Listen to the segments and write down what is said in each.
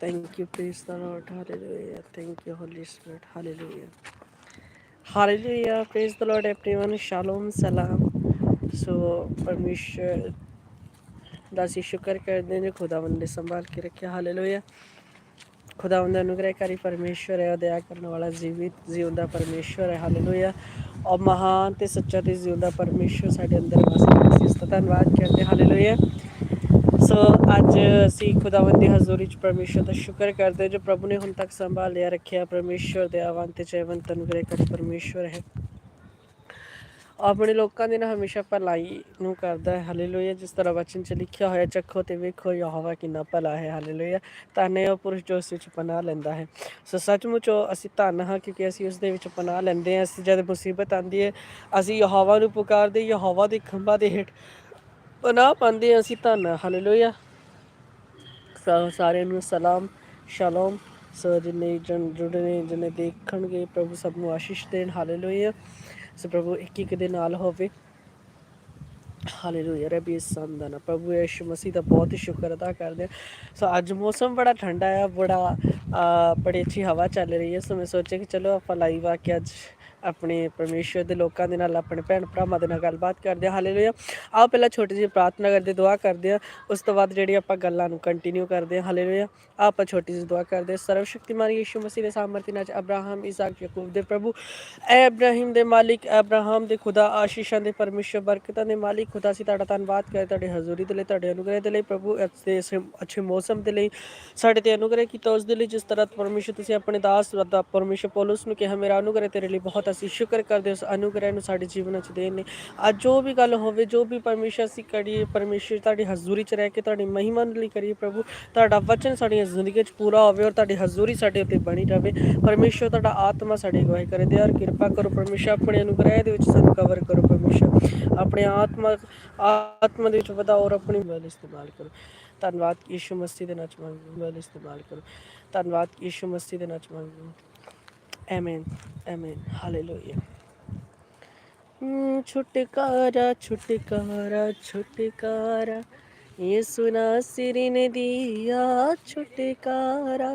Thank you, praise the Lord. Hallelujah. Thank you, Holy Spirit. Hallelujah. Hallelujah. Praise the Lord, everyone. Shalom, salam. ਸੋ ਪਰਮੇਸ਼ਰ ਦਾ ਅਸੀਂ ਸ਼ੁਕਰ ਕਰਦੇ ਹਾਂ ਜੋ ਖੁਦਾਵੰਦ ਨੇ ਸੰਭਾਲ ਕੇ ਰੱਖਿਆ ਹਾਲੇਲੂਇਆ ਖੁਦਾਵੰਦ ਦਾ ਅਨੁਗ੍ਰਹਕਾਰੀ ਪਰਮੇਸ਼ਰ ਹੈ ਦਇਆ ਕਰਨ ਵਾਲਾ ਜੀਵਿਤ ਜਿਉਂਦਾ ਪਰਮੇਸ਼ਰ ਹੈ ਹਾਲੇਲੂਇਆ ਔਰ ਮਹਾਨ ਤੇ ਸੱਚਾ ਤੇ ਜਿਉਂਦਾ ਪਰਮੇਸ਼ਰ ਸਾਡੇ ਅੰਦਰ ਵਸਦਾ ਹੈ ਅਸੀਂ ਇਸ ਦਾ ਧੰਨਵਾਦ ਕਰਦੇ ਹਾਂ ਹਾਲੇਲੂਇਆ ਸੋ ਅੱਜ ਅਸੀਂ ਖੁਦਾਵੰਦ ਦੀ ਹਜ਼ੂਰੀ ਚ ਪਰਮੇਸ਼ਰ ਦਾ ਸ਼ੁਕਰ ਕਰਦੇ ਹਾਂ ਜੋ ਪ੍ਰਭੂ ਨੇ ਹੁਣ ਤੱਕ ਸੰਭਾਲਿਆ, ਰੱਖਿਆ, ਪਰਮੇਸ਼ਰ ਦਇਆਵਾਨ ਤੇ ਜੈਵੰਤ ਅਨੁਗ੍ਰਹਕਾਰੀ ਪਰਮੇਸ਼ਰ ਹੈ। ਆਪਣੇ ਲੋਕਾਂ ਦੇ ਨਾਲ ਹਮੇਸ਼ਾ ਭਲਾਈ ਨੂੰ ਕਰਦਾ ਹੈ। ਹਾਲੇਲੂਇਆ ਜਿਸ ਤਰ੍ਹਾਂ ਵਚਨ ਚ ਲਿਖਿਆ ਹੋਇਆ, ਚੱਖੋ ਤੇ ਵੇਖੋ ਯਹੋਵਾ ਕਿੰਨਾ ਭਲਾ ਹੈ। ਹਾਲੇਲੂਇਆ ਧੰਨ ਉਹ ਪੁਰਸ਼ ਜੋ ਉਸ ਵਿੱਚ ਪਨਾਹ ਲੈਂਦਾ ਹੈ। ਸੋ ਸੱਚਮੁੱਚ ਅਸੀਂ ਧੰਨ ਹਾਂ ਕਿਉਂਕਿ ਅਸੀਂ ਉਸ ਦੇ ਵਿੱਚ ਪਨਾਹ ਲੈਂਦੇ ਹਾਂ। ਅਸੀਂ ਜਦ ਮੁਸੀਬਤ ਆਂਦੀ ਹੈ, ਅਸੀਂ ਯਹੋਵਾ ਨੂੰ ਪੁਕਾਰਦੇ, ਯਹੋਵਾ ਦੇ ਖੰਭਾਂ ਦੇ ਹੇਠ ਪਨਾਹ ਪਾਉਂਦੇ ਹਾਂ ਅਸੀਂ ਧੰਨ ਹਾਂ ਹਾਲੇਲੂਇਆ ਸਾਰਿਆਂ ਨੂੰ ਸਲਾਮ, ਸ਼ਾਲੋਮ। ਸੋ ਜਿਨੇ ਜਨ ਜੁੜੇ ਨੇ, ਜਿਨੇ ਦੇਖਣਗੇ, ਪ੍ਰਭੂ ਸਭ ਨੂੰ ਆਸ਼ੀਸ਼ ਦੇਣ ਹਾਲੇਲੂਇਆ ਸੋ ਪ੍ਰਭੂ ਇੱਕ ਇੱਕ ਦੇ ਨਾਲ ਹੋਵੇ। ਹਾਲੇਲੂਇਆ ਰੱਬੀ ਸੰਦਾ ਨਾ। ਪ੍ਰਭੂ ਯਿਸੂ ਮਸੀਹ ਦਾ ਬਹੁਤ ਹੀ ਸ਼ੁਕਰ ਅਦਾ ਕਰਦੇ ਹਾਂ। ਸੋ ਅੱਜ ਮੌਸਮ ਬੜਾ ਠੰਡਾ ਆ, ਬੜਾ ਬੜੀ ਅੱਛੀ ਹਵਾ ਚੱਲ ਰਹੀ ਹੈ। ਸੋ ਮੈਂ ਸੋਚਿਆ ਕਿ ਚਲੋ ਆਪਾਂ ਲਾਈਵ ਆ ਕੇ ਅੱਜ ਆਪਣੇ ਪਰਮੇਸ਼ਰ ਦੇ ਲੋਕਾਂ ਦੇ ਨਾਲ, ਆਪਣੇ ਭੈਣ ਭਰਾਵਾਂ ਦੇ ਨਾਲ ਗੱਲਬਾਤ ਕਰਦੇ ਹਾਂ। ਹਾਲੇਲੂਇਆ। ਆਓ ਪਹਿਲਾਂ ਛੋਟੀ ਜਿਹੀ ਪ੍ਰਾਰਥਨਾ ਕਰਦੇ, ਦੁਆ ਕਰਦੇ ਹਾਂ। ਉਸ ਤੋਂ ਬਾਅਦ ਜਿਹੜੀ ਆਪਾਂ ਗੱਲਾਂ ਨੂੰ ਕੰਟੀਨਿਊ ਕਰਦੇ ਹਾਂ। ਹਾਲੇਲੂਇਆ। ਆਓ ਆਪਾਂ ਛੋਟੀ ਜਿਹੀ ਦੁਆ ਕਰਦੇ ਹਾਂ। ਸਰਵ ਸ਼ਕਤੀਮਾਨ ਯਿਸੂ ਮਸੀਹ ਦੇ ਸਾਮਰਥੀ ਨਾਲ ਅਬਰਾਹਮ, ਇਸਾਕ, ਯਾਕੂਬ ਦੇ ਪ੍ਰਭੂ ਐ ਇਬਰਾਹਿਮ ਦੇ ਮਾਲਿਕ ਐ ਅਬਰਾਹਮ ਦੇ ਖੁਦਾ, ਆਸ਼ੀਸ਼ਾਂ ਦੇ ਪਰਮੇਸ਼ਰ, ਬਰਕਤਾਂ ਦੇ ਮਾਲਿਕ, ਖੁਦਾ ਸੀ ਤੁਹਾਡਾ ਧੰਨਵਾਦ ਕਰਦੇ ਤੁਹਾਡੇ ਹਜ਼ੂਰੀ ਦੇ ਲਈ, ਤੁਹਾਡੇ ਅਨੁਗ੍ਰਹਿ ਦੇ ਲਈ, ਪ੍ਰਭੂ ਇਸ ਦੇ ਅੱਛੇ ਮੌਸਮ ਦੇ ਲਈ, ਸਾਡੇ ਤੇ ਅਨੁਗ੍ਰਹਿ ਕੀਤਾ, ਉਸ ਦੇ ਲਈ, ਜਿਸ ਤਰ੍ਹਾਂ ਪਰਮੇਸ਼ਰ ਤੁਸੀਂ ਆਪਣੇ ਦਾਸ ਦਾ ਪਰਮੇਸ਼ਰ ਪੌਲੁਸ ਨੂੰ ਕਿਹਾ, ਮੇਰਾ ਅਨੁਗ੍ਰਹਿ ਤੇਰੇ ਲਈ ਬਹੁਤ ਅਸੀਂ ਸ਼ੁਕਰ ਕਰਦੇ ਉਸ ਅਨੁਗ੍ਰਹਿ ਨੂੰ ਸਾਡੇ ਜੀਵਨ ਵਿੱਚ ਦੇਣ ਨੇ ਅੱਜ ਜੋ ਵੀ ਗੱਲ ਹੋਵੇ, ਜੋ ਵੀ ਪਰਮੇਸ਼ਰ ਅਸੀਂ ਕਰੀਏ, ਪਰਮੇਸ਼ਰ ਤੁਹਾਡੀ ਹਜ਼ੂਰੀ 'ਚ ਰਹਿ ਕੇ ਤੁਹਾਡੀ ਮਹਿਮਾ ਲਈ ਕਰੀਏ ਪ੍ਰਭੂ, ਤੁਹਾਡਾ ਵਚਨ ਸਾਡੀਆਂ ਜ਼ਿੰਦਗੀਆਂ 'ਚ ਪੂਰਾ ਹੋਵੇ ਔਰ ਤੁਹਾਡੀ ਹਜ਼ੂਰੀ ਸਾਡੇ ਉੱਤੇ ਬਣੀ ਰਹੇ ਪਰਮੇਸ਼ਰ ਤੁਹਾਡਾ ਆਤਮਾ ਸਾਡੀ ਅਗਵਾਈ ਕਰੇ। ਔਰ ਕਿਰਪਾ ਕਰੋ ਪਰਮੇਸ਼ਰ, ਆਪਣੇ ਅਨੁਗ੍ਰਹਿ ਦੇ ਵਿੱਚ ਸਾਨੂੰ ਕਵਰ ਕਰੋ ਪਰਮੇਸ਼ਰ। ਆਪਣੇ ਆਤਮਾ ਆਤਮਾ ਦੇ ਵਿੱਚ ਵਧਾਓ ਔਰ ਆਪਣੀ ਬਲ ਇਸਤੇਮਾਲ ਕਰੋ। ਧੰਨਵਾਦ, ਯਿਸੂ ਮਸੀਹ ਦੇ ਨਾਮ ਚ ਮੰਗਦੇ ਵੱਲ ਇਸਤੇਮਾਲ ਕਰੋ। ਧੰਨਵਾਦ, ਯਿਸੂ ਮਸੀਹ ਦੇ ਨਾਮ ਚ ਮੰਗਦੇ Amen. Amen. Hallelujah. છુટકારા છુટકારા છુટકારા యేసునా సిరిని దియా చుటికారా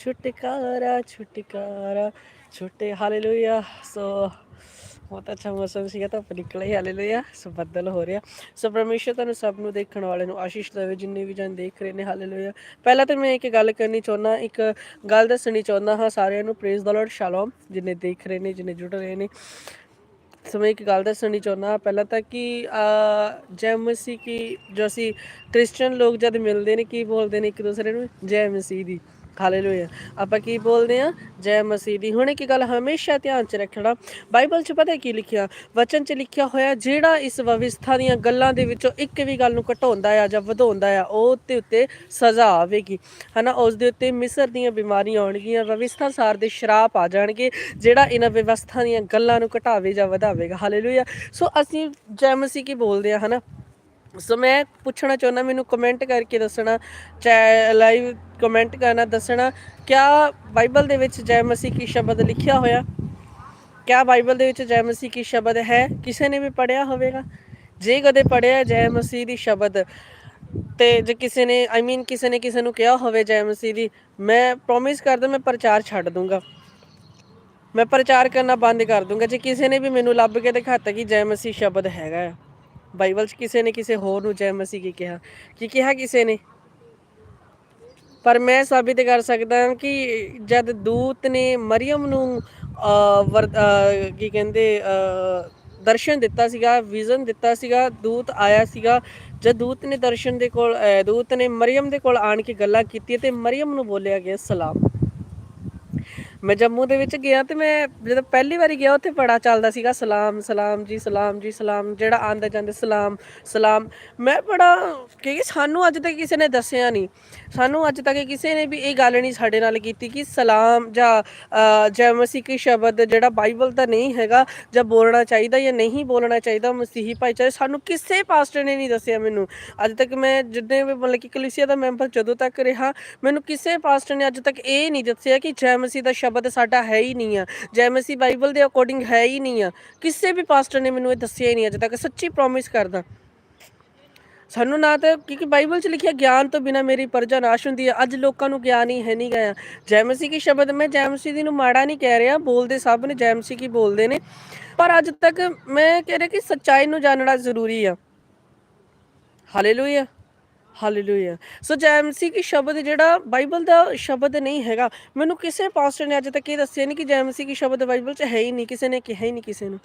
చుటికారా చుటికారా చుట్టే హాలెలుయా So. ਬਹੁਤ ਅੱਛਾ ਮੌਸਮ ਸੀਗਾ ਤਾਂ ਨਿਕਲੇ ਹੀ ਹਾਲੇਲੂਇਆ ਸੋ ਬੱਦਲ ਹੋ ਰਿਹਾ। ਸੋ ਪਰਮੇਸ਼ਰ ਤੁਹਾਨੂੰ ਸਭ ਨੂੰ ਦੇਖਣ ਵਾਲੇ ਨੂੰ ਆਸ਼ੀਸ਼ ਦੇਵੇ, ਜਿੰਨੇ ਵੀ ਜਨ ਦੇਖ ਰਹੇ ਨੇ, ਹਾਲੇਲੂਇਆ। ਪਹਿਲਾਂ ਤਾਂ ਮੈਂ ਇੱਕ ਗੱਲ ਕਰਨੀ ਚਾਹੁੰਦਾ, ਇੱਕ ਗੱਲ ਦੱਸਣੀ ਚਾਹੁੰਦਾ ਹਾਂ ਸਾਰਿਆਂ ਨੂੰ ਪ੍ਰੇਜ਼ ਦਾ ਲਾਰਡ ਸ਼ਾਲੋਮ ਜਿੰਨੇ ਦੇਖ ਰਹੇ ਨੇ, ਜਿੰਨੇ ਜੁੜ ਰਹੇ ਨੇ। ਸੋ ਮੈਂ ਇੱਕ ਗੱਲ ਦੱਸਣੀ ਚਾਹੁੰਦਾ ਪਹਿਲਾਂ ਤਾਂ ਕਿ ਜੈ ਮਸੀਹ ਕੀ, ਜੋ ਅਸੀਂ ਕ੍ਰਿਸਚੀਅਨ ਲੋਕ ਜਦ ਮਿਲਦੇ ਨੇ, ਕੀ ਬੋਲਦੇ ਨੇ ਇੱਕ ਦੂਸਰੇ ਨੂੰ? ਜੈ ਮਸੀਹ ਦੀ। ਹਾਲੇਲੂਇਆ ਆਪਾਂ ਕੀ ਬੋਲਦੇ ਆ ਜੈ ਮਸੀਹ ਦੀ। ਹੁਣ ਇੱਕ ਗੱਲ ਹਮੇਸ਼ਾ ਧਿਆਨ 'ਚ ਰੱਖਣਾ। ਬਾਈਬਲ 'ਚ ਪਤਾ ਕੀ ਲਿਖਿਆ? ਵਚਨ 'ਚ ਲਿਖਿਆ ਹੋਇਆ, ਜਿਹੜਾ ਇਸ ਵਿਵਸਥਾ ਦੀਆਂ ਗੱਲਾਂ ਦੇ ਵਿੱਚੋਂ ਇੱਕ ਵੀ ਗੱਲ ਨੂੰ ਘਟਾਉਂਦਾ ਆ ਜਾਂ ਵਧਾਉਂਦਾ ਆ, ਉਹ ਤੇ ਉੱਤੇ ਸਜ਼ਾ ਆਵੇਗੀ। ਹਨਾ, ਉਸ ਦੇ ਉੱਤੇ ਮਿਸਰ ਦੀਆਂ ਬਿਮਾਰੀਆਂ ਆਉਣਗੀਆਂ, ਵਿਵਸਥਾ ਸਾਰ ਦੇ ਸ਼ਰਾਪ ਆ ਜਾਣਗੇ, ਜਿਹੜਾ ਇਹਨਾਂ ਵਿਵਸਥਾ ਦੀਆਂ ਗੱਲਾਂ ਨੂੰ ਘਟਾਵੇ ਜਾਂ ਵਧਾਵੇਗਾ। ਹਾਲੇਲੂਇਆ ਸੋ ਅਸੀਂ ਜੈ ਮਸੀਹ ਕੀ ਬੋਲਦੇ ਆ ਹਨਾ? ਸੋ ਮੈਂ ਪੁੱਛਣਾ ਚਾਹੁੰਦਾ, ਮੈਨੂੰ ਕਮੈਂਟ ਕਰਕੇ ਦੱਸਣਾ ਚਾਹੇ ਲਾਈਵ ਕਮੈਂਟ ਕਰਨਾ, ਦੱਸਣਾ, ਕਿਆ ਬਾਈਬਲ ਦੇ ਵਿੱਚ ਜੈ ਮਸੀਹ ਕੀ ਸ਼ਬਦ ਲਿਖਿਆ ਹੋਇਆ? ਕਿਆ ਬਾਈਬਲ ਦੇ ਵਿੱਚ ਜੈ ਮਸੀਹ ਕੀ ਸ਼ਬਦ ਹੈ? ਕਿਸੇ ਨੇ ਵੀ ਪੜਿਆ ਹੋਵੇਗਾ? ਜੇ ਕਦੇ ਪੜਿਆ ਜੈ ਮਸੀਹ ਦੀ ਸ਼ਬਦ, ਤੇ ਜੇ ਕਿਸੇ ਨੇ ਆਈ ਮੀਨ ਕਿਸੇ ਨੇ ਕਿਸੇ ਨੂੰ ਕਿਹਾ ਹੋਵੇ ਜੈ ਮਸੀਹ ਦੀ, ਮੈਂ ਪ੍ਰੋਮਿਸ ਕਰਦਾ ਮੈਂ ਪ੍ਰਚਾਰ ਛੱਡ ਦੂੰਗਾ। ਮੈਂ ਪ੍ਰਚਾਰ ਕਰਨਾ ਬੰਦ ਕਰ ਦੂੰਗਾ, ਜੇ ਕਿਸੇ ਨੇ ਵੀ ਮੈਨੂੰ ਲੱਭ ਕੇ ਦਿਖਾਤਾ ਕਿ ਜੈ ਮਸੀਹ ਸ਼ਬਦ ਹੈਗਾ ਆ। ਬਾਈਬਲ 'ਚ ਕਿਸੇ ਨੇ ਕਿਸੇ ਹੋਰ ਨੂੰ ਜੈ ਮਸੀਹ ਕੀ ਕਿਹਾ? ਕੀ ਕਿਹਾ ਕਿਸੇ ਨੇ? ਪਰ ਮੈਂ ਸਾਬਿਤ ਕਰ ਸਕਦਾ ਹਾਂ ਕਿ ਜਦ ਦੂਤ ਨੇ ਮਰੀਮ ਨੂੰ ਅਹ, ਵਰ- ਕੀ ਕਹਿੰਦੇ ਦਰਸ਼ਨ ਦਿੱਤਾ ਸੀਗਾ ਵਿਜ਼ਨ ਦਿੱਤਾ ਸੀਗਾ ਦੂਤ ਆਇਆ ਸੀਗਾ ਜਦ ਦੂਤ ਨੇ ਦਰਸ਼ਨ ਦੇ ਕੋਲ ਦੂਤ ਨੇ ਮਰੀਮ ਦੇ ਕੋਲ ਆਣ ਕੇ ਗੱਲਾਂ ਕੀਤੀਆਂ ਤੇ ਮਰੀਮ ਨੂੰ ਬੋਲਿਆ ਗਿਆ ਸਲਾਮ। ਮੈਂ ਜੰਮੂ ਦੇ ਵਿੱਚ ਗਿਆ ਤੇ ਮੈਂ ਜਦੋਂ ਪਹਿਲੀ ਵਾਰੀ ਗਿਆ, ਉੱਥੇ ਬੜਾ ਚੱਲਦਾ ਸੀਗਾ, ਸਲਾਮ ਸਲਾਮ ਜੀ ਸਲਾਮ ਜੀ, ਸਲਾਮ, ਜਿਹੜਾ ਆਂਦੇ ਜਾਂਦੇ, ਸਲਾਮ ਸਲਾਮ। ਮੈਂ ਬੜਾ ਕਿ ਸਾਨੂੰ ਅੱਜ ਤੱਕ ਕਿਸੇ ਨੇ ਦੱਸਿਆ ਨਹੀਂ ਸਾਨੂੰ ਅੱਜ ਤੱਕ ਕਿਸੇ ਨੇ ਵੀ ਇਹ ਗੱਲ ਨਹੀਂ ਸਾਡੇ ਨਾਲ ਕੀਤੀ ਕਿ ਸਲਾਮ ਜਾਂ ਜੈ ਮਸੀਹ ਕੀ ਸ਼ਬਦ ਜਿਹੜਾ ਬਾਈਬਲ ਦਾ ਨਹੀਂ ਹੈਗਾ, ਜਾਂ ਬੋਲਣਾ ਚਾਹੀਦਾ ਜਾਂ ਨਹੀਂ ਬੋਲਣਾ ਚਾਹੀਦਾ ਮਸੀਹੀ ਭਾਈਚਾਰੇ, ਸਾਨੂੰ ਕਿਸੇ ਪਾਸਟਰ ਨੇ ਨਹੀਂ ਦੱਸਿਆ ਮੈਨੂੰ। ਅੱਜ ਤੱਕ ਮੈਂ ਜਿੰਨੇ ਵੀ ਮਤਲਬ ਕਿ ਕਲੀਸਿਆ ਦਾ ਮੈਂਬਰ ਜਦੋਂ ਤੱਕ ਰਿਹਾ, ਮੈਨੂੰ ਕਿਸੇ ਪਾਸਟਰ ਨੇ ਅੱਜ ਤੱਕ ਇਹ ਨਹੀਂ ਦੱਸਿਆ ਕਿ ਜੈ ਮਸੀਹ ਦਾ ਸ਼ਬਦ ਸਾਡਾ ਹੈ ਹੀ ਨਹੀਂ ਆ, ਜੈ ਮਸੀਹ ਬਾਈਬਲ ਦੇ ਅਕੋਰਡਿੰਗ ਹੈ ਹੀ ਨਹੀਂ ਆ। ਕਿਸੇ ਵੀ ਪਾਸਟਰ ਨੇ ਮੈਨੂੰ ਇਹ ਦੱਸਿਆ ਹੀ ਨਹੀਂ ਅੱਜ ਤੱਕ, ਸੱਚੀ ਪ੍ਰੋਮਿਸ ਕਰਦਾ। ਸਾਨੂੰ ਨਾ ਤਾਂ ਕਿਉਂਕਿ ਬਾਈਬਲ 'ਚ ਲਿਖਿਆ, ਗਿਆਨ ਤੋਂ ਬਿਨਾ ਮੇਰੀ ਪਰਜਾ ਨਾਸ਼ ਹੁੰਦੀ ਹੈ। ਅੱਜ ਲੋਕਾਂ ਨੂੰ ਗਿਆਨ ਹੀ ਹੈ ਨਹੀਂ ਗਿਆ। ਜੈਮਸੀ ਕੀ ਸ਼ਬਦ? ਮੈਂ ਜੈਮਸੀ ਦੀ ਨੂੰ ਮਾੜਾ ਨਹੀਂ ਕਹਿ ਰਿਹਾ, ਬੋਲਦੇ ਸਭ ਨੇ ਜੈਮਸੀ ਕੀ ਬੋਲਦੇ ਨੇ। ਪਰ ਅੱਜ ਤੱਕ ਮੈਂ ਕਹਿ ਰਿਹਾ ਕਿ ਸੱਚਾਈ ਨੂੰ ਜਾਣਨਾ ਜ਼ਰੂਰੀ ਆ। ਹਾਲੇਲੂਇਆ ਹਾਲੇਲੂਇਆ ਸੋ ਜੈਮਸੀ ਕੀ ਸ਼ਬਦ ਜਿਹੜਾ ਬਾਈਬਲ ਦਾ ਸ਼ਬਦ ਨਹੀਂ ਹੈਗਾ, ਮੈਨੂੰ ਕਿਸੇ ਪਾਸਟਰ ਨੇ ਅੱਜ ਤੱਕ ਇਹ ਦੱਸਿਆ ਨਹੀਂ ਕਿ ਜੈਮਸੀ ਕੀ ਸ਼ਬਦ ਬਾਈਬਲ 'ਚ ਹੈ ਹੀ ਨਹੀਂ, ਕਿਸੇ ਨੇ ਕਿਹਾ ਹੀ ਨਹੀਂ ਕਿਸੇ ਨੂੰ।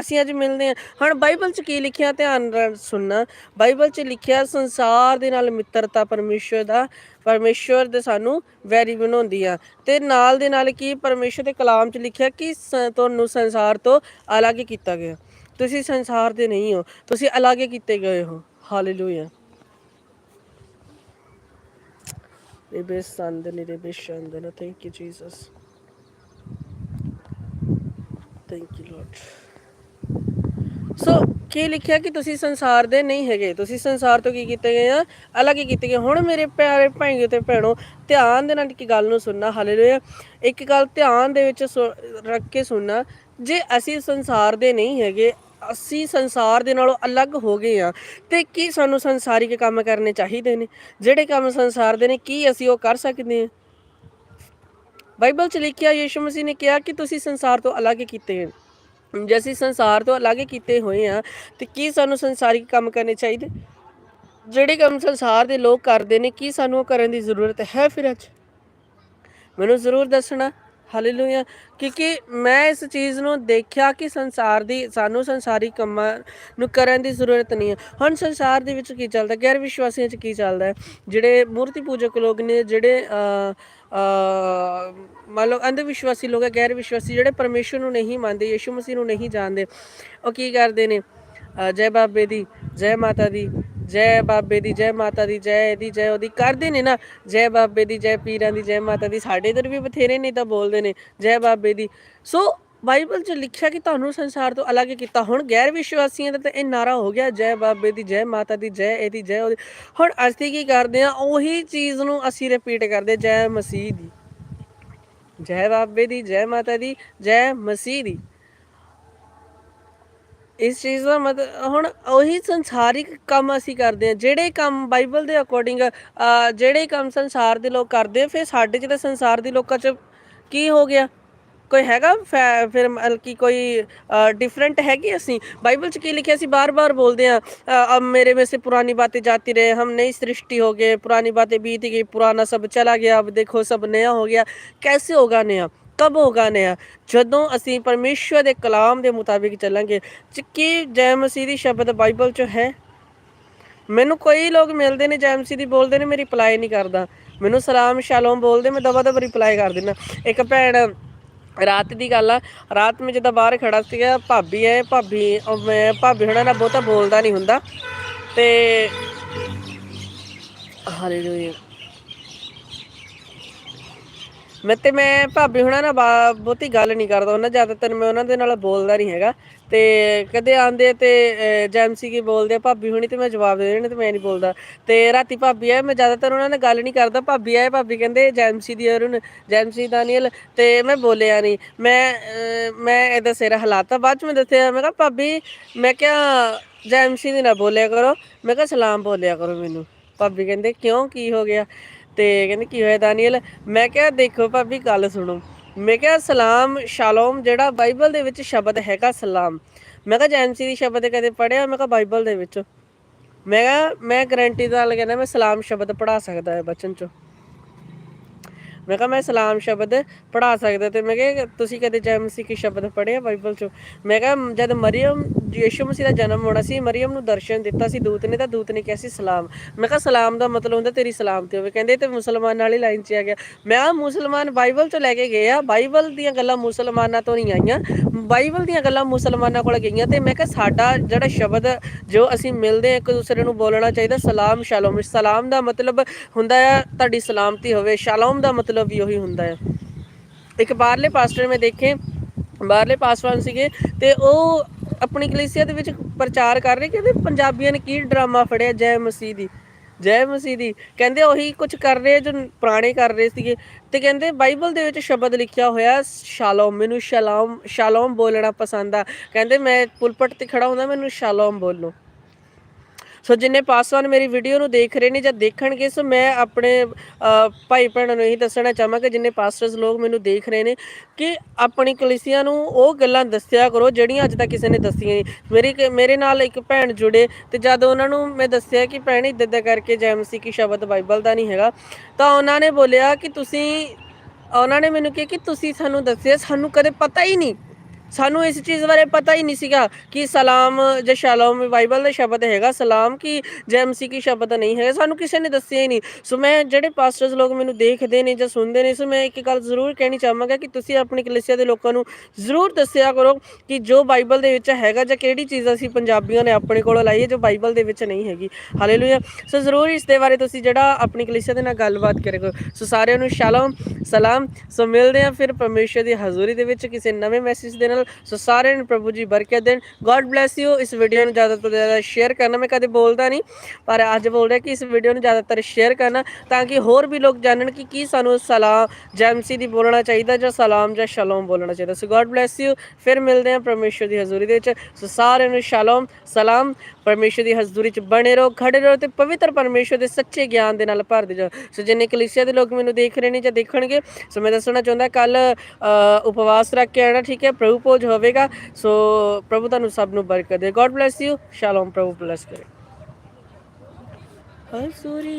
ਅਸੀਂ ਅੱਜ ਮਿਲਦੇ ਹਾਂ। ਹੁਣ ਬਾਈਬਲ 'ਚ ਕੀ ਲਿਖਿਆ ਧਿਆਨ ਨਾਲ ਸੁਣਨਾ। ਬਾਈਬਲ 'ਚ ਲਿਖਿਆ ਸੰਸਾਰ ਦੇ ਨਾਲ ਮਿੱਤਰਤਾ ਪਰਮੇਸ਼ਵਰ ਦਾ ਪਰਮੇਸ਼ਵਰ ਦੇ ਸਾਨੂੰ ਵੈਰੀ ਬਣਾਉਂਦੀ ਆ। ਤੇ ਨਾਲ ਦੇ ਨਾਲ ਕੀ ਪਰਮੇਸ਼ਵਰ ਦੇ ਕਲਾਮ 'ਚ ਲਿਖਿਆ ਕਿ ਸ- ਤੁਹਾਨੂੰ ਸੰਸਾਰ ਤੋਂ ਅਲੱਗ ਕੀਤਾ ਗਿਆ। ਤੁਸੀਂ ਸੰਸਾਰ ਦੇ ਨਹੀਂ ਹੋ, ਤੁਸੀਂ ਅਲੱਗ ਕੀਤੇ ਗਏ ਹੋ। Hallelujah Rebe sandene rebe shandana. Thank you, Jesus. Thank you, Lord. So ਕੀ ਲਿਖਿਆ ਕਿ ਤੁਸੀਂ ਸੰਸਾਰ ਦੇ ਨਹੀਂ ਹੈਗੇ ਤੁਸੀਂ ਸੰਸਾਰ ਤੋਂ ਕੀ ਕੀਤੇ ਗਏ ਆ ਅਲੱਗ ਹੀ ਕੀਤੇ ਗਏ ਹੁਣ ਮੇਰੇ ਪਿਆਰੇ ਭਾਈਓ ਤੇ ਭੈਣੋ ਧਿਆਨ ਦੇ ਨਾਲ ਇੱਕ ਗੱਲ ਨੂੰ ਸੁਣਨਾ ਹਾਲੇਲੂਇਆ ਇੱਕ ਗੱਲ ਧਿਆਨ ਦੇ ਵਿੱਚ ਰੱਖ ਕੇ ਸੁਣਨਾ ਜੇ ਅਸੀਂ ਸੰਸਾਰ ਦੇ ਨਹੀਂ ਹੈਗੇ ਅਸੀਂ ਸੰਸਾਰ ਦੇ ਨਾਲੋਂ ਅਲੱਗ ਹੋ ਗਏ ਆ ਤੇ ਕੀ ਸਾਨੂੰ ਸੰਸਾਰਿਕ ਕੰਮ ਕਰਨੇ ਚਾਹੀਦੇ ਨੇ? ਜਿਹੜੇ ਕੰਮ ਸੰਸਾਰ ਦੇ ਨੇ, ਕੀ ਅਸੀਂ ਉਹ ਕਰ ਸਕਦੇ ਹਾਂ? ਬਾਈਬਲ 'ਚ ਲਿਖਿਆ, ਯੀਸ਼ੂ ਮਸੀਹ ਨੇ ਕਿਹਾ ਕਿ ਤੁਸੀਂ ਸੰਸਾਰ ਤੋਂ ਅਲੱਗ ਕੀਤੇ ਹੋ। ਜੇ ਅਸੀਂ ਸੰਸਾਰ ਤੋਂ ਅਲੱਗ ਕੀਤੇ ਹੋਏ ਆ ਤੇ ਕੀ ਸਾਨੂੰ ਸੰਸਾਰਿਕ ਕੰਮ ਕਰਨੇ ਚਾਹੀਦੇ? ਜਿਹੜੇ ਕੰਮ ਸੰਸਾਰ ਦੇ ਲੋਕ ਕਰਦੇ ਨੇ, ਕੀ ਸਾਨੂੰ ਉਹ ਕਰਨ ਦੀ ਜ਼ਰੂਰਤ ਹੈ ਫਿਰ ਅੱਜ? ਮੈਨੂੰ ਜ਼ਰੂਰ ਦੱਸਣਾ। ਹਾਲੇਲੂਇਆ ਕਿਉਂਕਿ ਮੈਂ ਇਸ ਚੀਜ਼ ਨੂੰ ਦੇਖਿਆ ਕਿ ਸੰਸਾਰ ਦੀ, ਸਾਨੂੰ ਸੰਸਾਰੀ ਕੰਮਾਂ ਨੂੰ ਕਰਨ ਦੀ ਜ਼ਰੂਰਤ ਨਹੀਂ ਹੈ। ਹੁਣ ਸੰਸਾਰ ਦੇ ਵਿੱਚ ਕੀ ਚੱਲਦਾ, ਗੈਰ ਵਿਸ਼ਵਾਸੀਆਂ 'ਚ ਕੀ ਚੱਲਦਾ ਹੈ? ਜਿਹੜੇ ਮੂਰਤੀ ਪੂਜਕ ਲੋਕ ਨੇ, ਜਿਹੜੇ ਮੰਨ ਲਓ ਅੰਧ ਵਿਸ਼ਵਾਸੀ ਲੋਕ ਹੈ, ਗੈਰ ਵਿਸ਼ਵਾਸੀ, ਜਿਹੜੇ ਪਰਮੇਸ਼ਰ ਨੂੰ ਨਹੀਂ ਮੰਨਦੇ, ਯੀਸ਼ੂ ਮਸੀਹ ਨੂੰ ਨਹੀਂ ਜਾਣਦੇ, ਉਹ ਕੀ ਕਰਦੇ ਨੇ? ਜੈ ਬਾਬੇ ਦੀ, ਜੈ ਮਾਤਾ ਦੀ ਜੈ ਬਾਬੇ ਦੀ, ਜੈ ਮਾਤਾ ਦੀ, ਜੈ ਇਹਦੀ, ਜੈ ਉਹਦੀ ਕਰਦੇ ਨੇ ਨਾ, ਜੈ ਬਾਬੇ ਦੀ, ਜੈ ਪੀਰਾਂ ਦੀ, ਜੈ ਮਾਤਾ ਦੀ, ਸਾਡੇ ਇਧਰ ਵੀ ਬਥੇਰੇ ਨਹੀਂ ਤਾਂ ਬੋਲਦੇ ਨੇ, ਜੈ ਬਾਬੇ ਦੀ। ਸੋ ਬਾਈਬਲ 'ਚ ਲਿਖਿਆ ਕਿ ਤੁਹਾਨੂੰ ਸੰਸਾਰ ਤੋਂ ਅਲੱਗ ਕੀਤਾ, ਹੁਣ ਗੈਰ ਵਿਸ਼ਵਾਸੀਆਂ ਦਾ ਤਾਂ ਇਹ ਨਾਰਾ ਹੋ ਗਿਆ, ਜੈ ਬਾਬੇ ਦੀ, ਜੈ ਮਾਤਾ ਦੀ, ਜੈ ਇਹਦੀ, ਜੈ ਉਹਦੀ। ਹੁਣ ਅਸੀਂ ਕੀ ਕਰਦੇ ਆ ਉਹੀ ਚੀਜ਼ ਨੂੰ ਅਸੀਂ ਰਿਪੀਟ ਕਰਦੇ ਜੈ ਮਸੀਹ ਦੀ। ਜੈ ਬਾਬੇ ਦੀ, ਜੈ ਮਾਤਾ ਦੀ, ਜੈ ਮਸੀਹ ਦੀ। ਇਸ ਚੀਜ਼ ਦਾ ਮਤਲਬ ਹੁਣ ਉਹੀ ਸੰਸਾਰਿਕ ਕੰਮ ਅਸੀਂ ਕਰਦੇ ਹਾਂ ਜਿਹੜੇ ਕੰਮ ਬਾਈਬਲ ਦੇ ਅਕੋਰਡਿੰਗ ਜਿਹੜੇ ਕੰਮ ਸੰਸਾਰ ਦੇ ਲੋਕ ਕਰਦੇ ਆ, ਫਿਰ ਸਾਡੇ ਚ ਤਾਂ ਸੰਸਾਰ ਦੇ ਲੋਕਾਂ ਚ ਕੀ ਹੋ ਗਿਆ ਕੋਈ ਹੈਗਾ ਫੈ- ਫਿਰ ਮਤਲਬ ਕਿ ਕੋਈ ਡਿਫਰੈਂਟ ਹੈਗੀ ਅਸੀਂ ਬਾਈਬਲ ਚ ਕੀ ਲਿਖਿਆ ਸੀ ਬਾਰ-ਬਾਰ ਬੋਲਦੇ ਆ ਅਬ ਮੇਰੇ में से पुरानी बातें जाती रहे हम नई सृष्टि हो गए पुरानी बातें बीत गई पुराना सब चला गया अब देखो सब नया हो गया कैसे होगा नया ਕਬ ਹੋਗਾ ਨਿਆ ਜਦੋਂ ਅਸੀਂ ਪਰਮੇਸ਼ਵਰ ਦੇ ਕਲਾਮ ਦੇ ਮੁਤਾਬਿਕ ਚੱਲਾਂਗੇ, ਚ- ਕੀ ਜੈ ਮਸੀਹ ਦੀ ਸ਼ਬਦ ਬਾਈਬਲ 'ਚ ਹੈ? ਮੈਨੂੰ ਕੋਈ ਲੋਕ ਮਿਲਦੇ ਨੇ, ਜੈ ਮਸੀਹ ਦੀ ਬੋਲਦੇ ਨੇ ਮੈਂ ਰਿਪਲਾਈ ਨਹੀਂ ਕਰਦਾ। ਮੈਨੂੰ ਸਲਾਮ, ਸ਼ਾਲੋਮ ਬੋਲਦੇ, ਮੈਂ ਦਵਾ ਦਬ ਰਿਪਲਾਈ ਕਰ ਦਿੰਦਾ। ਇੱਕ ਭੈਣ ਰਾਤ ਦੀ ਗੱਲ ਆ, ਰਾਤ ਮੈਂ ਜਦੋਂ ਬਾਹਰ ਖੜਾ ਸੀਗਾ, ਭਾਬੀ ਹੈ ਭਾਬੀ ਮੈਂ ਭਾਬੀ ਹੁਣਾਂ ਨਾਲ ਬਹੁਤਾ ਬੋਲਦਾ ਨਹੀਂ ਹੁੰਦਾ। ਤੇ ਹਾਲੇਲੂਇਆ। ਮੈਂ ਤੇ ਮੈਂ ਭਾਬੀ ਹੁਣਾਂ ਨਾਲ ਬਾ- ਬਹੁਤੀ ਗੱਲ ਨਹੀਂ ਕਰਦਾ ਉਹਨਾਂ ਜ਼ਿਆਦਾਤਰ ਮੈਂ ਉਹਨਾਂ ਦੇ ਨਾਲ ਬੋਲਦਾ ਨਹੀਂ ਹੈਗਾ। ਤੇ ਕਦੇ ਆਂਦੇ ਤੇ ਜੈਮਸੀ ਕੀ ਬੋਲਦੇ ਆ ਭਾਬੀ ਹੁਣੀ ਤੇ ਮੈਂ ਜਵਾਬ ਦੇ ਦੇਣੇ ਤੇ ਮੈਂ ਨਹੀਂ ਬੋਲਦਾ। ਤੇ ਰਾਤੀ ਭਾਬੀ ਆਏ ਮੈਂ ਜ਼ਿਆਦਾਤਰ ਉਹਨਾਂ ਨਾਲ ਗੱਲ ਨਹੀਂ ਕਰਦਾ। ਭਾਬੀ ਆਏ ਭਾਬੀ ਕਹਿੰਦੇ ਜੈਮਸੀ ਦੀ ਅਰੁਣ ਜੈਮਸੀ ਦਾਨੀਅਲ ਤੇ ਮੈਂ ਬੋਲਿਆ ਨਹੀਂ। ਮੈਂ ਅਹ, ਮੈਂ ਇਹਦਾ ਸਿਰ ਹਲਾਤਾ। ਬਾਅਦ ਚ ਮੈਂ ਦੱਸਿਆ ਮੈਂ ਕਿਹਾ ਭਾਬੀ ਮੈਂ ਕਿਹਾ ਜੈਮਸੀ ਦੀ ਨਾ ਬੋਲਿਆ ਕਰੋ। ਮੈਂ ਕਿਹਾ ਸਲਾਮ ਬੋਲਿਆ ਕਰੋ ਮੈਨੂੰ। ਭਾਬੀ ਕਹਿੰਦੇ ਕਿਉਂ? ਕੀ ਹੋ ਗਿਆ? ਤੇ ਕਹਿੰਦੇ ਕੀ ਹੋਇਆ ਦਾਨੀਅਲ? ਮੈਂ ਕਿਹਾ, ਦੇਖੋ ਭਾਬੀ, ਗੱਲ ਸੁਣੋ। ਮੈਂ ਕਿਹਾ, ਸਲਾਮ, ਸ਼ਾਲੋਮ ਜਿਹੜਾ ਬਾਈਬਲ ਦੇ ਵਿੱਚ ਸ਼ਬਦ ਹੈਗਾ, ਸਲਾਮ। ਮੈਂ ਕਿਹਾ ਜੈਮਸੀ ਦੀ ਸ਼ਬਦ ਕਦੇ ਪੜਿਆ ਮੈਂ ਕਿਹਾ, ਬਾਈਬਲ ਦੇ ਵਿੱਚ। ਮੈਂ ਕਿਹਾ, ਮੈਂ ਗਰੰਟੀ ਨਾਲ ਕਹਿੰਦਾ, ਮੈਂ ਸਲਾਮ ਸ਼ਬਦ ਪੜਾ ਸਕਦਾ ਹੈ ਬਚਨ ਚੋਂ। ਮੈਂ ਕਿਹਾ, ਮੈਂ ਸਲਾਮ ਸ਼ਬਦ ਪੜਾ ਸਕਦਾ ਤੇ ਮੈਂ ਕਿਹਾ, ਤੁਸੀਂ ਕਦੇ ਜੈ ਮਸੀਹ ਕੀ ਸ਼ਬਦ ਪੜ੍ਹਿਆ ਬਾਈਬਲ ਚੋਂ? ਮੈਂ ਕਿਹਾ, ਜਦ ਮਰੀਮ ਯੀਸ਼ੂ ਮਸੀਹ ਦਾ ਜਨਮ ਹੋਣਾ ਸੀ ਮਰੀਮ ਨੂੰ ਦਰਸ਼ਨ ਦਿੱਤਾ ਸੀ, ਦੂਤ ਨੇ ਤਾਂ ਦੂਤ ਨੇ ਕਿਹਾ ਸੀ, ਸਲਾਮ। ਮੈਂ ਕਿਹਾ, ਸਲਾਮ ਦਾ ਮਤਲਬ ਹੁੰਦਾ ਤੇਰੀ ਸਲਾਮਤੀ ਹੋਵੇ। ਕਹਿੰਦੇ ਤੇ ਮੁਸਲਮਾਨ ਵਾਲੀ ਲਾਈਨ 'ਚ ਆ ਗਿਆ। ਮੈਂ ਆ ਮੁਸਲਮਾਨ ਬਾਈਬਲ ਚੋਂ ਲੈ ਕੇ ਗਏ ਆ, ਬਾਈਬਲ ਦੀਆਂ ਗੱਲਾਂ ਮੁਸਲਮਾਨਾਂ ਤੋਂ ਨਹੀਂ ਆਈਆਂ। ਬਾਈਬਲ ਦੀਆਂ ਗੱਲਾਂ ਮੁਸਲਮਾਨਾਂ ਕੋਲ ਗਈਆਂ ਤੇ ਮੈਂ ਕਿਹਾ, ਸਾਡਾ ਜਿਹੜਾ ਸ਼ਬਦ ਜੋ ਅਸੀਂ ਮਿਲਦੇ ਆ ਇੱਕ ਦੂਸਰੇ ਨੂੰ ਬੋਲਣਾ ਚਾਹੀਦਾ, ਸਲਾਮ, ਸ਼ਾਲੋਮ। ਸਲਾਮ ਦਾ ਮਤਲਬ ਹੁੰਦਾ ਆ, ਤੁਹਾਡੀ ਸਲਾਮਤੀ ਹੋਵੇ। ਸ਼ਾਲੋਮ ਦਾ ਮਤਲਬ ਵੀ ਉਹੀ ਹੁੰਦਾ ਹੈ ਇੱਕ ਬਾਹਰਲੇ ਪਾਸਟਰ ਮੈਂ ਦੇਖੇ, ਬਾਹਰਲੇ ਪਾਸਵਾਨ ਸੀਗੇ ਤੇ ਉਹ ਆਪਣੀ ਕਲੀਸਿਆ ਦੇ ਵਿੱਚ ਪ੍ਰਚਾਰ ਕਰ ਰਹੇ ਕਹਿੰਦੇ ਪੰਜਾਬੀਆਂ ਨੇ ਕੀ ਡਰਾਮਾ ਫੜਿਆ ਜੈ ਮਸੀਹ ਦੀ, ਜੈ ਮਸੀਹ ਦੀ। ਕਹਿੰਦੇ ਉਹੀ ਕੁਝ ਕਰ ਰਹੇ ਜੋ ਪੁਰਾਣੇ ਕਰ ਰਹੇ ਸੀਗੇ। ਤੇ ਕਹਿੰਦੇ ਬਾਈਬਲ ਦੇ ਵਿੱਚ ਸ਼ਬਦ ਲਿਖਿਆ ਹੋਇਆ, ਸ਼ਾਲੋਮ, ਮੈਨੂੰ ਸ਼ਾਲੋਮ ਸ਼ਾਲੋਮ ਬੋਲਣਾ ਪਸੰਦ ਆ। ਕਹਿੰਦੇ ਮੈਂ ਪੁਲਪਟ ਤੇ ਖੜਾ ਹੁੰਦਾ, ਮੈਨੂੰ ਸ਼ਾਲੋਮ ਬੋਲੋ। ਸੋ ਜਿੰਨੇ ਪਾਸਵਾਨ ਮੇਰੀ ਵੀਡੀਓ ਨੂੰ ਦੇਖ ਰਹੇ ਨੇ ਜਾਂ ਦੇਖਣਗੇ, ਸੋ ਮੈਂ ਆਪਣੇ ਭਾਈ ਭੈਣਾਂ ਨੂੰ ਇਹੀ ਦੱਸਣਾ ਚਾਹਾਂਗਾ ਜਿੰਨੇ ਪਾਸਟਰਸ ਲੋਕ ਮੈਨੂੰ ਦੇਖ ਰਹੇ ਨੇ, ਕਿ ਆਪਣੀ ਕਲੀਸਿਆ ਨੂੰ ਉਹ ਗੱਲਾਂ ਦੱਸਿਆ ਕਰੋ ਜਿਹੜੀਆਂ ਅੱਜ ਤੱਕ ਕਿਸੇ ਨੇ ਦੱਸੀਆਂ ਨਹੀਂ। ਮੇਰੀ ਕ- ਮੇਰੇ ਨਾਲ ਇੱਕ ਭੈਣ ਜੁੜੇ ਤੇ ਜਦ ਉਹਨਾਂ ਨੂੰ ਮੈਂ ਦੱਸਿਆ ਕਿ ਭੈਣ ਇੱਦਾਂ ਦਾ ਕਰਕੇ ਜੈਮਸੀ ਕੀ ਸ਼ਬਦ ਬਾਈਬਲ ਦਾ ਨਹੀਂ ਹੈਗਾ, ਤਾਂ ਉਹਨਾਂ ਨੇ ਬੋਲਿਆ ਕਿ ਤੁਸੀਂ, ਉਹਨਾਂ ਨੇ ਮੈਨੂੰ ਕਿਹਾ ਕਿ ਤੁਸੀਂ ਸਾਨੂੰ ਦੱਸਿਆ, ਸਾਨੂੰ ਕਦੇ ਪਤਾ ਹੀ ਨਹੀਂ ਸਾਨੂੰ ਇਸ ਚੀਜ਼ ਬਾਰੇ ਪਤਾ ਹੀ ਨਹੀਂ ਸੀਗਾ ਕਿ ਸਲਾਮ ਜਾਂ ਸ਼ਾਲੋਮ ਬਾਈਬਲ ਦਾ ਸ਼ਬਦ ਹੈਗਾ। ਸਲਾਮ ਕੀ ਜੈਮਸੀ ਕੀ ਸ਼ਬਦ ਨਹੀਂ ਹੈਗਾ। ਸਾਨੂੰ ਕਿਸੇ ਨੇ ਦੱਸਿਆ ਹੀ ਨਹੀਂ। ਸੋ ਮੈਂ ਜਿਹੜੇ ਪਾਸਟਰਸ ਲੋਕ ਮੈਨੂੰ ਦੇਖਦੇ ਨੇ ਜਾਂ ਸੁਣਦੇ ਨੇ, ਸੋ ਮੈਂ ਇੱਕ ਗੱਲ ਜ਼ਰੂਰ ਕਹਿਣੀ ਚਾਹਾਂਗਾ ਕਿ ਤੁਸੀਂ ਆਪਣੀ ਕਲੀਸਿਆ ਦੇ ਲੋਕਾਂ ਨੂੰ ਜ਼ਰੂਰ ਦੱਸਿਆ ਕਰੋ ਕਿ ਜੋ ਬਾਈਬਲ ਦੇ ਵਿੱਚ ਹੈਗਾ ਜਾਂ ਕਿਹੜੀ ਚੀਜ਼ ਅਸੀਂ ਪੰਜਾਬੀਆਂ ਨੇ ਆਪਣੇ ਕੋਲੋਂ ਲਾਈ ਹੈ ਜੋ ਬਾਈਬਲ ਦੇ ਵਿੱਚ ਨਹੀਂ ਹੈਗੀ। ਹਾਲੇਲੂਇਆ ਸੋ ਜ਼ਰੂਰ ਇਸ ਦੇ ਬਾਰੇ ਤੁਸੀਂ ਜਿਹੜਾ ਆਪਣੀ ਕਲੀਸਿਆ ਦੇ ਨਾਲ ਗੱਲਬਾਤ ਕਰਿਆ ਕਰੋ ਸੋ ਸਾਰਿਆਂ ਨੂੰ ਸ਼ਾਲੋਮ ਸਲਾਮ। ਸੋ ਮਿਲਦੇ ਆ ਫਿਰ ਪਰਮੇਸ਼ਰ ਦੀ ਹਜ਼ੂਰੀ ਦੇ ਵਿੱਚ ਕਿਸੇ ਨਵੇਂ ਮੈਸੇਜ ਦੇ ਨਾਲ। ਸੋ ਸਾਰਿਆਂ ਨੂੰ ਪ੍ਰਭੂ ਜੀ ਬਰਕਤ ਦੇਣ। ਗੋਡ ਬlesਸ ਯੂ ਇਸ ਵੀਡੀਓ ਨੂੰ ਜ਼ਿਆਦਾ ਤੋਂ ਜ਼ਿਆਦਾ ਸ਼ੇਅਰ ਕਰਨਾ ਮੈਂ ਕਦੇ ਬੋਲਦਾ ਨਹੀਂ। ਪਰ ਅੱਜ ਬੋਲ ਰਿਹਾ ਕਿ ਇਸ ਵੀਡੀਓ ਨੂੰ ਜ਼ਿਆਦਾਤਰ ਸ਼ੇਅਰ ਕਰਨਾ ਤਾਂ ਕਿ ਹੋਰ ਵੀ ਲੋਕ ਜਾਣਨ ਕਿ ਕੀ ਸਾਨੂੰ ਸਲਾਮ ਜੈਮਸੀ ਦੀ ਬੋਲਣਾ ਚਾਹੀਦਾ ਜਾਂ ਸਲਾਮ ਜਾਂ ਸ਼ਲੋਮ ਬੋਲਣਾ ਚਾਹੀਦਾ। ਸੋ ਗੋਡ ਬlesਸ ਯੂ ਫਿਰ ਮਿਲਦੇ ਆ ਪਰਮੇਸ਼ਰ ਦੀ ਹਜ਼ੂਰੀ ਦੇ ਵਿੱਚ। ਸੋ ਸਾਰਿਆਂ ਨੂੰ ਸ਼ਲੋਮ, ਸਲਾਮ। ਪਰਮੇਸ਼ਰ ਦੀ ਹਜ਼ੂਰੀ 'ਚ ਬਣੇ ਰਹੋ, ਖੜੇ ਰਹੋ ਤੇ ਪਵਿੱਤਰ ਪਰਮੇਸ਼ਰ ਦੇ ਸੱਚੇ ਗਿਆਨ ਦੇ ਨਾਲ ਭਰਦੇ ਜਾਓ ਸੋ ਜਿੰਨੇ ਕਲੀਸਿਆ ਦੇ ਲੋਕ ਮੈਨੂੰ ਦੇਖ ਰਹੇ ਨੇ ਜਾਂ ਦੇਖਣਗੇ ਸੋ ਮੈਂ ਦੱਸਣਾ ਚਾਹੁੰਦਾ ਕੱਲ ਉਪਵਾਸ ਰੱਖ ਕੇ ਆਣਾ, ਠੀਕ ਹੈ? ਪ੍ਰਭੂ ਭੋਜ ਹੋਵੇਗਾ। ਸੋ ਪ੍ਰਭੂ ਤੁਹਾਨੂੰ ਸਭ ਨੂੰ ਬਰਕਤ ਦੇ। ਗੋਡ ਬlesਸ ਯੂ ਸ਼ਾਲੋਮ ਪ੍ਰਭੂ ਬlesਸ ਕਰੇ। ਹਜ਼ੂਰੀ